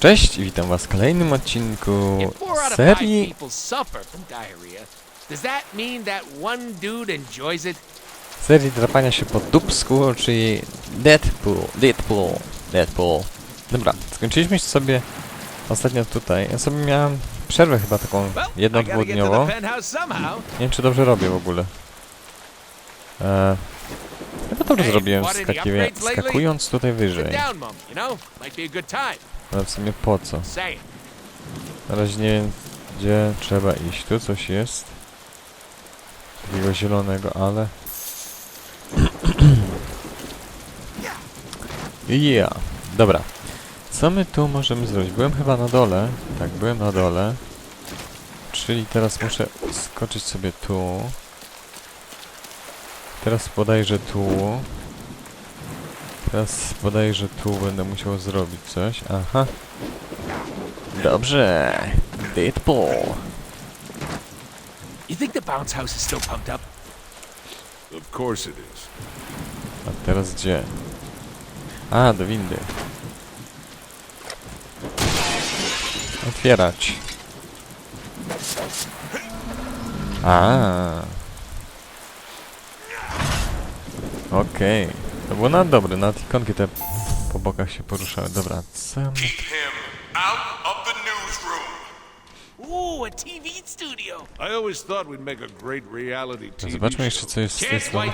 Cześć i witam was w kolejnym odcinku serii serii drapania się po dupsku, czyli Deadpool, Deadpool, Deadpool. Dobra, skończyliśmy sobie ostatnio tutaj. Ja sobie miałem przerwę chyba taką Well, jedną, I gotta get to dwudniową. the penthouse somehow. Nie wiem czy dobrze robię w ogóle. Eee, chyba dobrze zrobiłem skakiwie, skakując tutaj wyżej. Ale w sumie po co? Na razie nie wiem gdzie trzeba iść. Tu coś jest. Takiego zielonego, ale... Yeah. Dobra. Co my tu możemy zrobić? Byłem chyba na dole. Tak, byłem na dole. Czyli teraz muszę skoczyć sobie tu. Teraz bodajże tu. Teraz bodajże tu będę musiał zrobić coś. Aha. Dobrze. Deadpool. You think the bounce house is still pumped up? Of course it is. A teraz gdzie? A, do windy. Otwierać. A. Okej. To było na dobre, nawet ikonki te po bokach się poruszały. Dobra, co ja mam- Keep him out of the newsroom. Ooh, a TV studio. I always thought we'd make a great reality TV Zobaczmy jeszcze co jest z tej strony.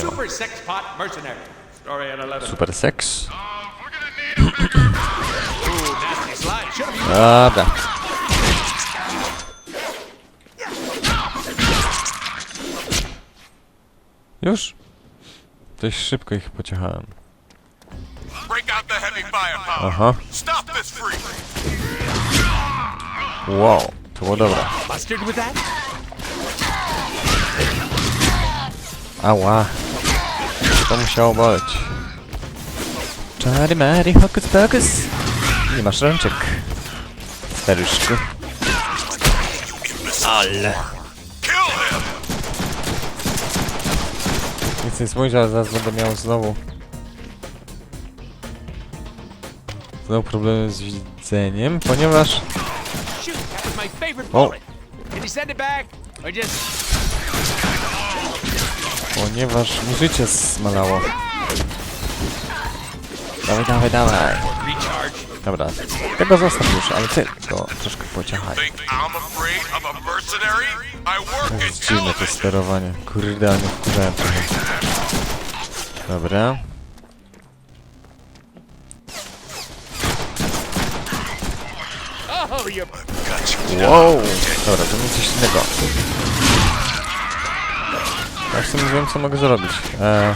Super sex pot mercenary. Story at 11. Super have Dobra. Już? Dość szybko ich pociechałem. Aha. Stop this freak. Wow, to było dobre. Ała. To musiało boleć. Czary Mary, hokus pokus. Nie masz rączek. Staruszku. Ale. Kill him. Nic nie spójrz, ale zaraz będę miał znowu... Znowu problemy z widzeniem, ponieważ... Oh. just... Ponieważ mi życie zmalało. Dawaj, dawaj, dawaj. Dobra, tego zostaw już, ale ty go troszkę pociechaj. Jest dziwne to sterowanie. Kurde, mnie wkurzałem trochę. Dobra. Wow! Dobra, to mi coś innego. Ja w sumie wiem, co mogę zrobić. Eee,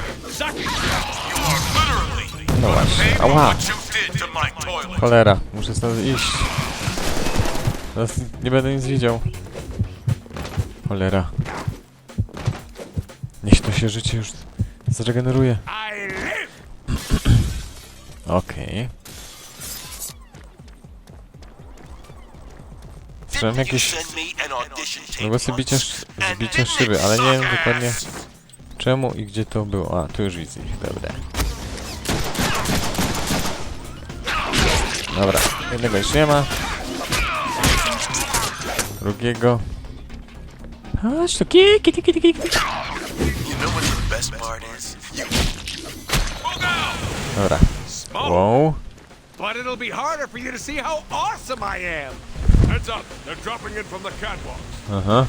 no właśnie. Ała! to. Cholera, muszę stąd iść. Teraz nie będę nic widział. Cholera. Niech to się życie już zregeneruje. Okej. Słyszałem jakieś odgłosy bicia, sz- bicia szyby, ale nie wiem dokładnie czemu i gdzie to było. A, tu już widzę ich, dobra. Dobra, jednego już nie ma. Drugiego. Chodź tu, kiki, kiki, kiki, kiki. You know what the best part is? Dobra. Wow. but it'll be harder for you to see how awesome I am. Heads up, they're dropping in from the catwalk. Aha.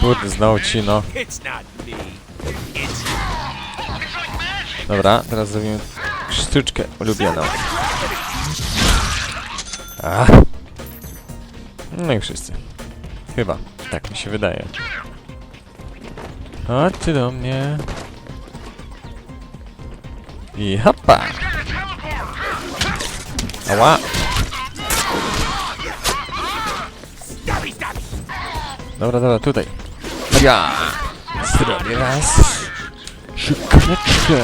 Kurde, znowu ci no. It's not me. It's Dobra, teraz zrobimy sztuczkę ulubioną. A. No i wszyscy. Chyba. Tak mi się wydaje. Chodźcie do mnie. I hopa! Ała! Dobra, dobra, tutaj. Ja! Zrobię raz. Szybciutkę.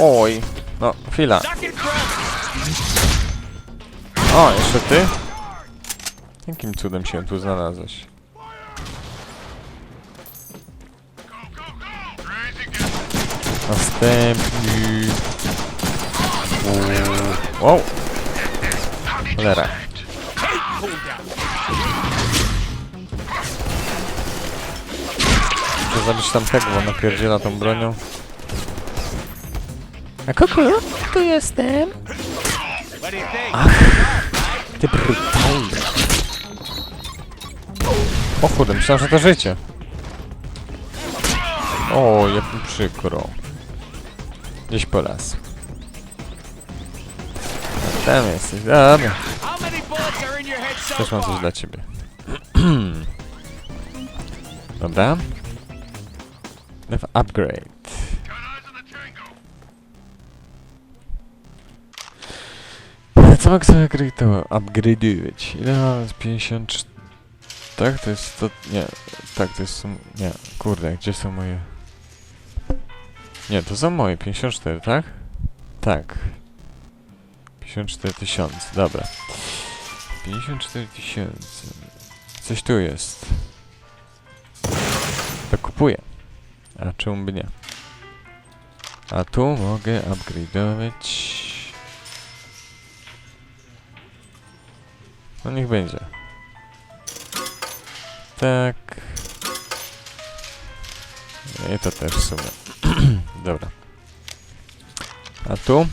Oj. No, chwila. O, jeszcze ty? Jakim cudem się tu znalazłeś? Następny. Wow! Cholera. Muszę zabić tamtego, bo napierdziela tą bronią. A kuku? Tu jestem. Think? Ty brutalny. O kurde, myślałem, że to życie. O, jak mi przykro. Gdzieś po las. Tam jesteś, dobra. Też mam coś dla ciebie. Dobra. Lew upgrade. Co mogę sobie upgrade'ować? Ile mam? Z 50... Tak, to jest to... Nie. Tak, to jest... Nie. Kurde, gdzie są moje... Nie, to są moje. 54, tak? Tak. 54 tysiące, dobra. 54 tysiące. Coś tu jest. To kupuję. A czemu by nie? A tu mogę upgrade'ować. No niech będzie. Tak. I to też w sumie. Dobra. A tu?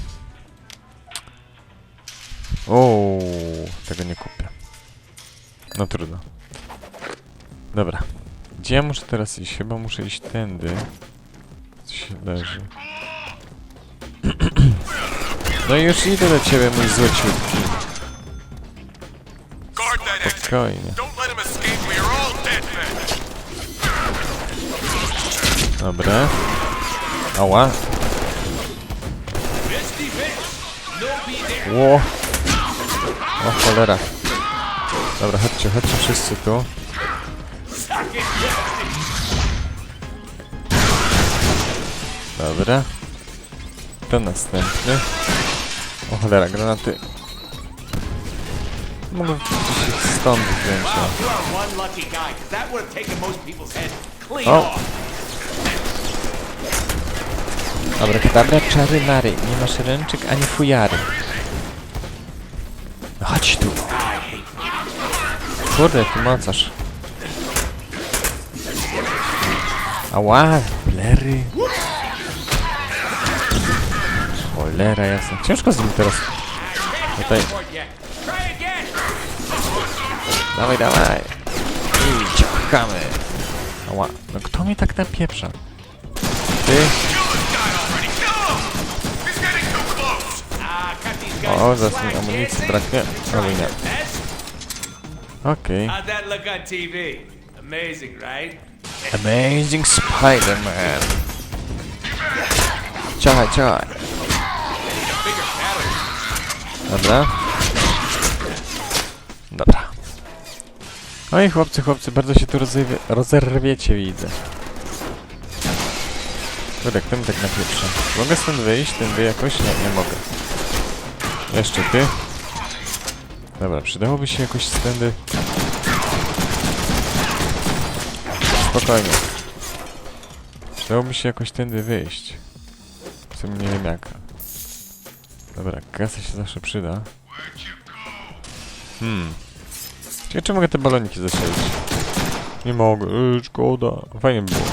O, tego nie kupię. No trudno. Dobra. Gdzie ja muszę teraz iść? Chyba muszę iść tędy. Co się leży. No i już idę do ciebie, mój złociutki. Spokojnie. Dobra. Ała. Ło. O cholera. Dobra, chodźcie, chodźcie wszyscy tu. Dobra. To następny. O cholera, granaty. Mogę ich stąd. Wow, o. Dobra, kadabra, czary, mary. Nie masz ręczyk ani fujary. No Chodź tu. Kurde, jaki mocarz. Ała, blery. Cholera jasna. Ciężko z nim teraz. Tutaj. Dawaj, dawaj. I ciachamy. Ała, no kto mi tak napieprza? Ty? O, zaraz mi amunicji. You're Albo trying nie. Okej. TV? Amazing, Spider-Man. Ciachaj, ciachaj. Dobra. Oj, chłopcy, chłopcy, bardzo się tu rozerwie, rozerwiecie, widzę. Kurde, kto mi tak napieprza? Mogę stąd wyjść? Tędy jakoś? Nie, nie mogę. Jeszcze ty. Dobra, przydałoby się jakoś stędy... Spokojnie. Przydałoby się jakoś tędy wyjść. W sumie nie wiem jak. Dobra, kasa się zawsze przyda. Hmm. Ciekawe, czy mogę te baloniki zastrzelić? Nie mogę, yy, szkoda. Fajnie by było.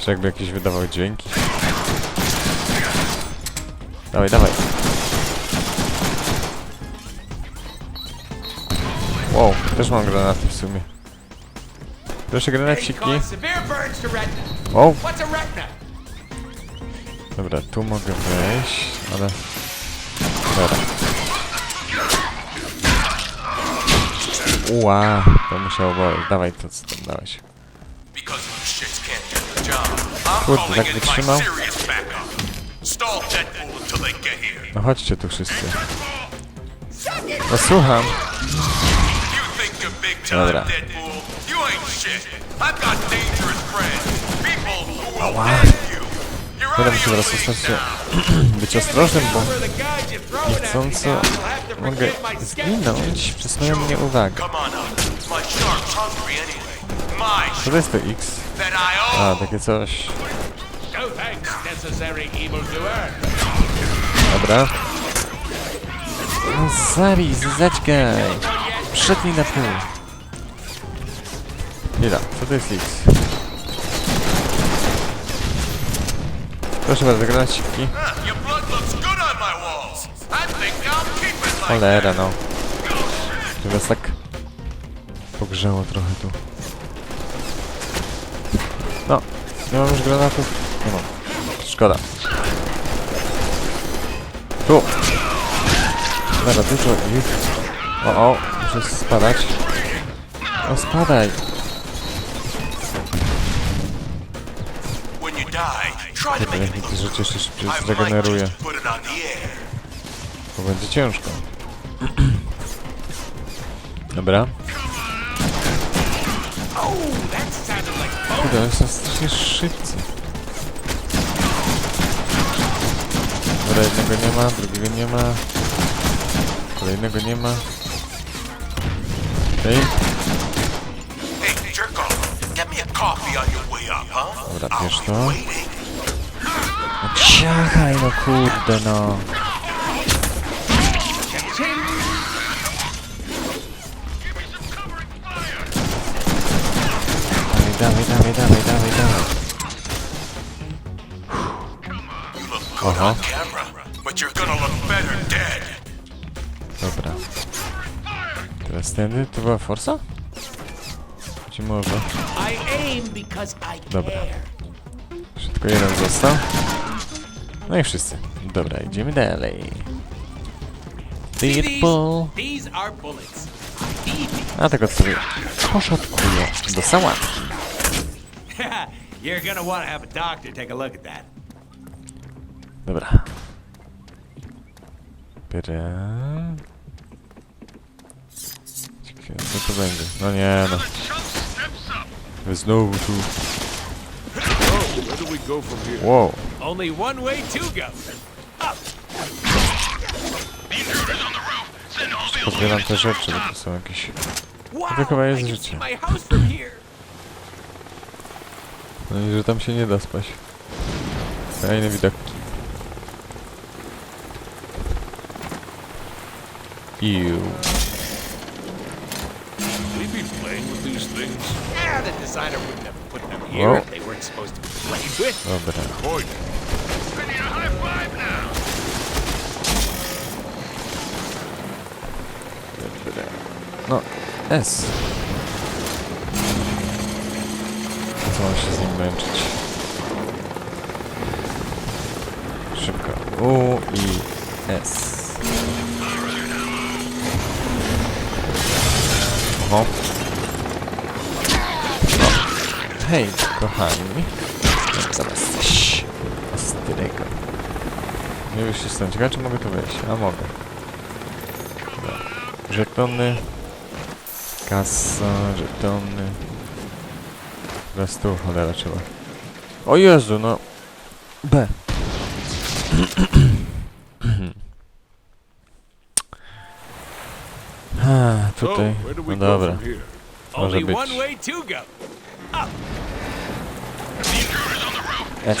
Czy jakby jakieś wydawał dźwięki? Dawaj, dawaj. Wow, też mam granaty w sumie. Proszę granaciki. retina? dobra, tu mogę wejść, ale... Dobra. Ua, to musiało boleć. Dawaj to, co tam dałeś. Kurde, tak wytrzymał? No chodźcie tu wszyscy. No słucham. Dobra. Ała. You. You're Teraz now. być ostrożnym, bo niechcąco mogę zginąć przez moją nieuwagę. Co to jest to X? A, takie coś. Dobra. Zabij, zaćgaj. Przetnij na pół. Chwila, co to jest X? Proszę bardzo, granaciki. Huh, your blood looks good on my walls. I think I'll keep it like Cholera, no. Nas tak pogrzało trochę tu. No, nie mam już granatów? Nie mam. Szkoda. Tu! Dobra, dużo ich. O, o, muszę spadać. O, spadaj! Kurde, jak te rzeczy jeszcze szybciej zregeneruje. Bo będzie ciężko. Dobra. Kurde, oni są strasznie szybcy. Dobra, jednego nie ma, drugiego nie ma. Kolejnego nie ma. Okej, Hey, jerk off. Get me a coffee on your? Dobra, bierz to. No ciachaj, no kurde, no. Dawaj, dawaj, dawaj, dawaj, dawaj. Better dead. Dobra. Teraz tędy, to była forsa? Czy może? I aim because Dobra. Jeszcze tylko jeden został. No i wszyscy. Dobra, idziemy dalej. Deadpool. A tego sobie poszatkuję do sałatki. Dobra. Bierę... Ciekawe, co to będzie? No nie no. Znowu tu. Do we go from here? Wow. Only one way to go. Pozbieram te rzeczy, bo to są jakieś... To chyba jest życie. No i że tam się nie da spać. Fajne widoki. Iu. We be playing with these things? Ah, the designer wouldn't have put them here if they weren't supposed to be. Dobra. Dobra. No, S. Co mam się z nim męczyć? Szybko. U i S. Oho. Hej, kochani. Zaraz coś ostrego. Nie wyjść stąd. Ciekawe, czy mogę tu wejść? A mogę. Dobra. Żetony. Kasa, żetony. Teraz tu cholera trzeba. O Jezu, no. B. A, So, tutaj. No go dobra. Może być. One way to go. S.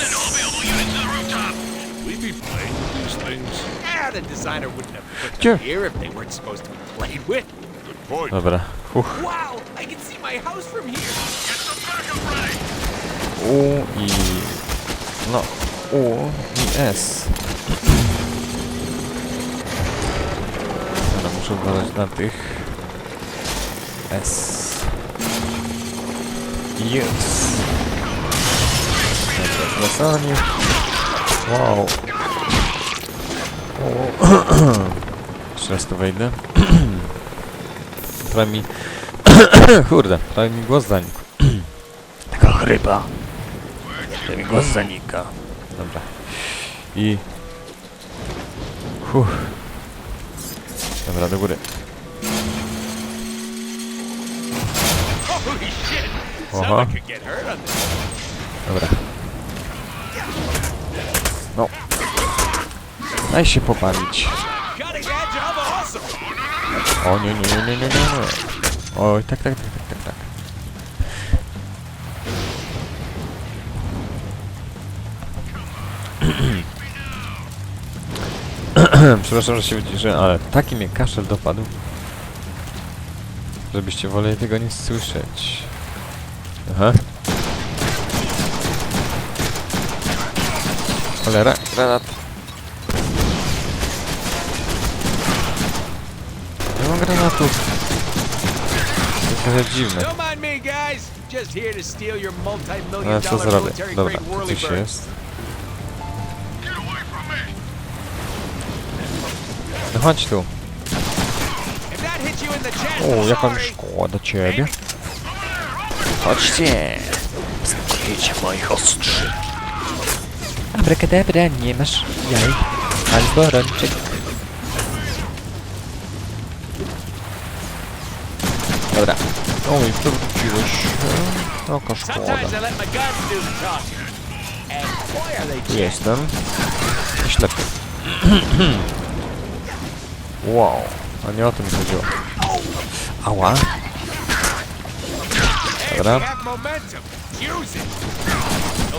We be playing with these things? Ah, the designer wouldn't have put Sure. them here if they weren't supposed to be played with. Good point. Dobra. Uch. Wow, I can see my house from here. U i... No. U i S. Dobra, muszę uważać na tych. S. Yes. Dobra, wracanie. Wow. Jeszcze raz tu wejdę. Prawie mi... Kurde, prawie mi głos zanikł. Taka chryba. Prawie mi głos zanika. Dobra. I... Huh. Dobra, do góry. Holy shit! No. Daj się pobawić. O nie, nie, nie, nie, nie, nie. Oj, tak, tak, tak, tak, tak, tak. Przepraszam, że się wyciszyłem, ale taki mnie kaszel dopadł. Żebyście woleli tego nie słyszeć. Aha. Cholera, granat. Nie mam granatów. To jest dziwne. Don't mind me, guys. Just here to steal your multi-million Ale co dollar zrobię? military Dobra, grade tu whirly coś bird. jest. No chodź tu. If that hit you in the chest, O, I'm jaka mi sorry. szkoda ciebie. Chodźcie! Spokójcie moich ostrzy. Abrakadabra, nie masz jaj. Albo rączek. Dobra. No Oj, przewróciłeś się. E, Oka szkoda. Jestem. Ślepy. wow, a nie o tym chodziło. Ała. Dobra.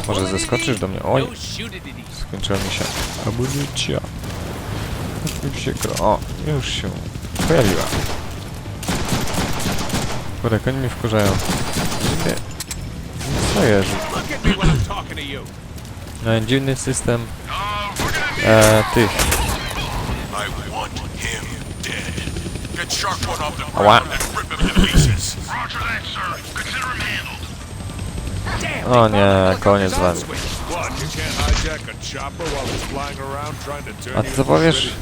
Może zeskoczysz do mnie? Oj, skończyła mi się amunicja. Jak się gra... O, już się pojawiła. Kurde, oni mi wkurzają. Co jest? No, dziwny system e, tych. Ała. O nie, koniec z wami. A ty co powiesz?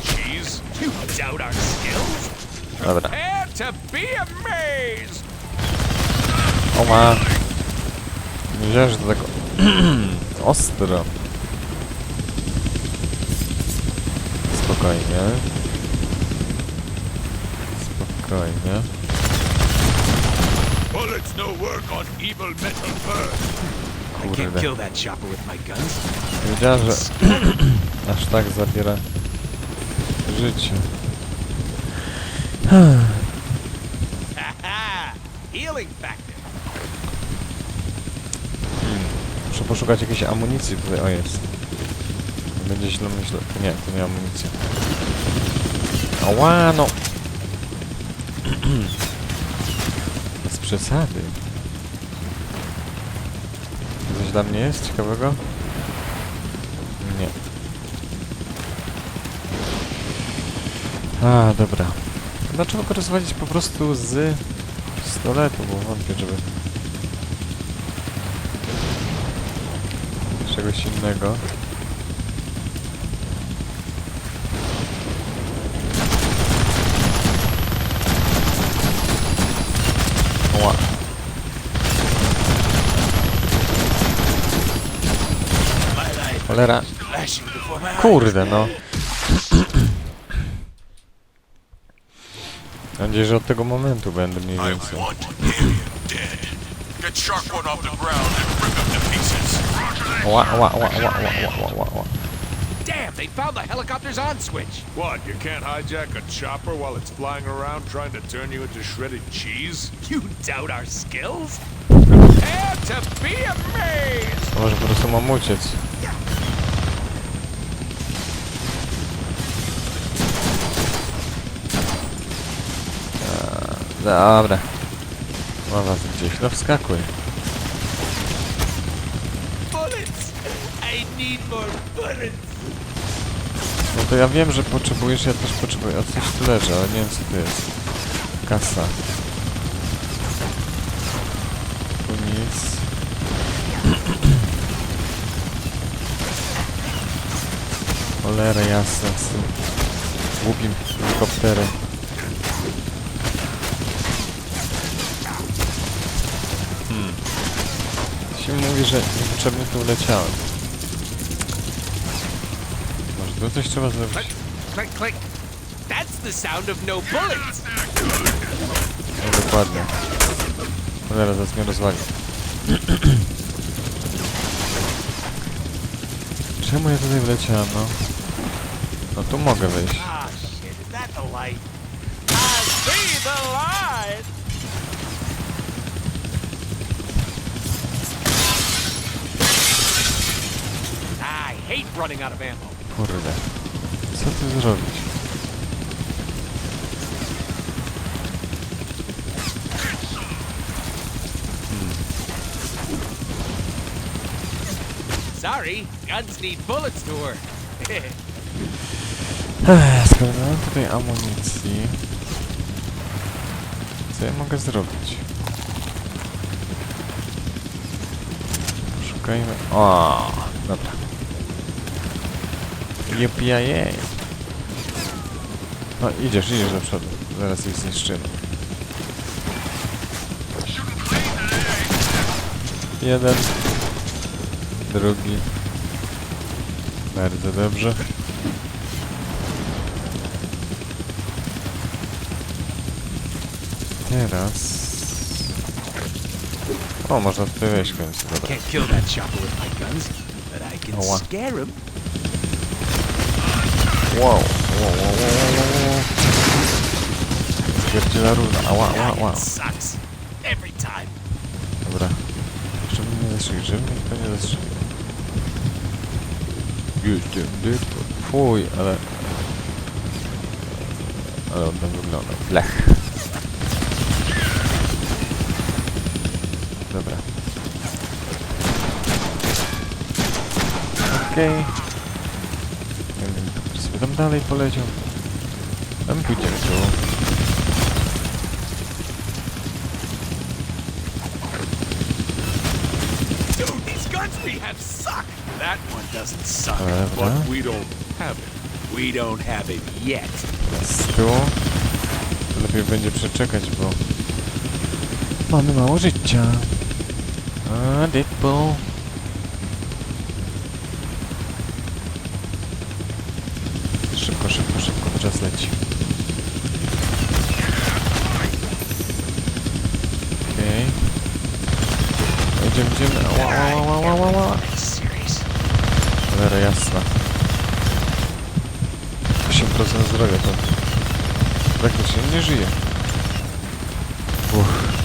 Dobra. O ma. Nie wiedziałem, że to tak ostro. Spokojnie. Spokojnie. Bullets no work on evil metal bird. I can't Kurde. kill that chopper with my guns. Nie Wiedziałem, że aż tak zabiera życie. Haha! Healing factor. Muszę poszukać jakiejś amunicji tutaj. O jest. Będzie źle myślę. Nie, to nie amunicja. Ała no! Przesady. Coś dla mnie jest ciekawego? Nie. A, dobra. Dlaczego go rozwalić po prostu z pistoletu, bo wątpię, żeby... czegoś innego. Cholera. Kurde, no. Mam nadzieję, że od tego momentu będę mniej więcej. Ła, ła, ła, ła, ła, ła, ła, ła. Damn, they found switch. What, you can't hijack a chopper while it's flying around trying to turn you into shredded cheese? You doubt to be amazed! Może po prostu mam uciec. Dobra. Mam was gdzieś. No wskakuj. Bullets. I need more bullets. No to ja wiem, że potrzebujesz, ja też potrzebuję. A coś tu leży, ale nie wiem co to jest. Kasa. Tu nic. Cholera jasna z tym głupim helikopterem. Hmm. Się mówi, że niepotrzebnie tu leciałem. Może tu coś trzeba zrobić? Click, click. That's the sound of no bullets. No dokładnie. Cholera, zaraz mnie rozwali. Czemu ja tutaj wleciałem, no? No tu mogę wejść. Running out of ammo. Kurde. Co tu zrobić? Sorry, guns need bullets to work. Ech, Skoro nie mam tutaj amunicji, co ja mogę zrobić? Szukajmy... O, dobra. Yippee No idziesz, idziesz do przodu. Zaraz ich zniszczymy. Jeden. Drugi. Bardzo dobrze. Teraz... O, można tutaj wejść w końcu, dobra. Can't kill that chopper with my guns, but I can Oh, wow. Wow, wow, wow, wow, wow, wow. Spierdziela runa, ała, ała, ała. Sucks. Every time. Dobra. Żeby mnie nie zastrzelił, żeby mnie to nie zastrzelił. Jestem dypo. Fuj, ale... Ale on tam wygląda. Blech. Dobra. Okej. Wiem, sobie tam dalej poleciał. A my pójdziemy tu. Dude, these guns we have suck. That one doesn't suck. Dobra. But we don't have it. We don't have it yet. z tyłu. To lepiej będzie przeczekać, bo mamy mało życia. A, Deadpool. Szybko, szybko, szybko, bo czas leci. Okej. Okay. Idziemy, idziemy. Ała, ała, ała, ała. Serious. Cholera jasna. 8% zdrowia to praktycznie nie żyje. Uff.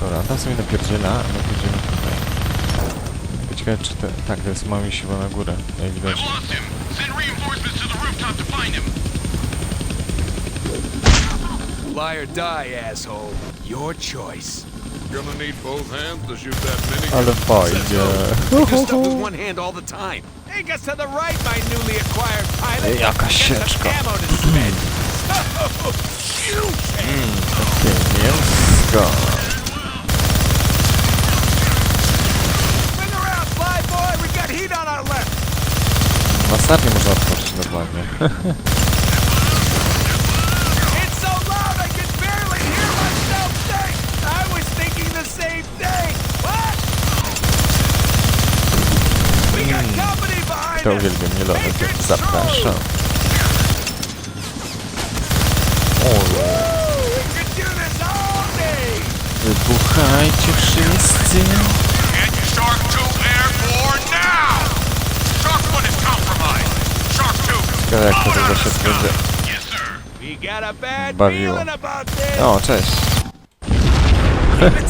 Dobra, tam sobie napierdziela, a my pójdziemy tutaj. Ciekawe czy te... Tak, to jest mały siła na górę, him. Fly or die, asshole. Your choice. Gonna need both hands to shoot that mini. Ale fajnie. Stuff with one hand all the time. Take us to the right, my newly acquired pilot. Jaka Get some sieczka. you Takie mięsko. Masarnię można otworzyć normalnie. It's so loud I can barely hear myself think. I was thinking the same thing. What? We got hmm. company behind To us. uwielbiam mielone, Make it to zapraszam. O, Woo! We could do this all day. wybuchajcie wszyscy. Ciekawe jak to tego się będzie. Bawiło. O, cześć.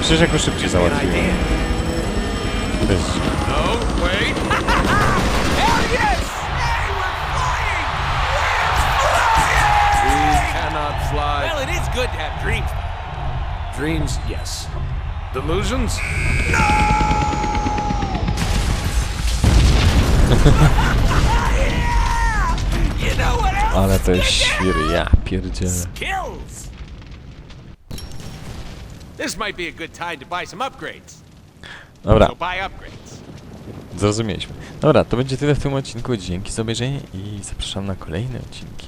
Przecież jako szybciej załatwiłem. Cześć. No. Well, it is good to have dreams. Dreams, yes. Delusions? Yeah! Ale to jest świr, ja pierdzielę. This might be a good time to buy some upgrades. Dobra, So buy upgrades. zrozumieliśmy. Dobra, to będzie tyle w tym odcinku. Dzięki za obejrzenie i zapraszam na kolejne odcinki.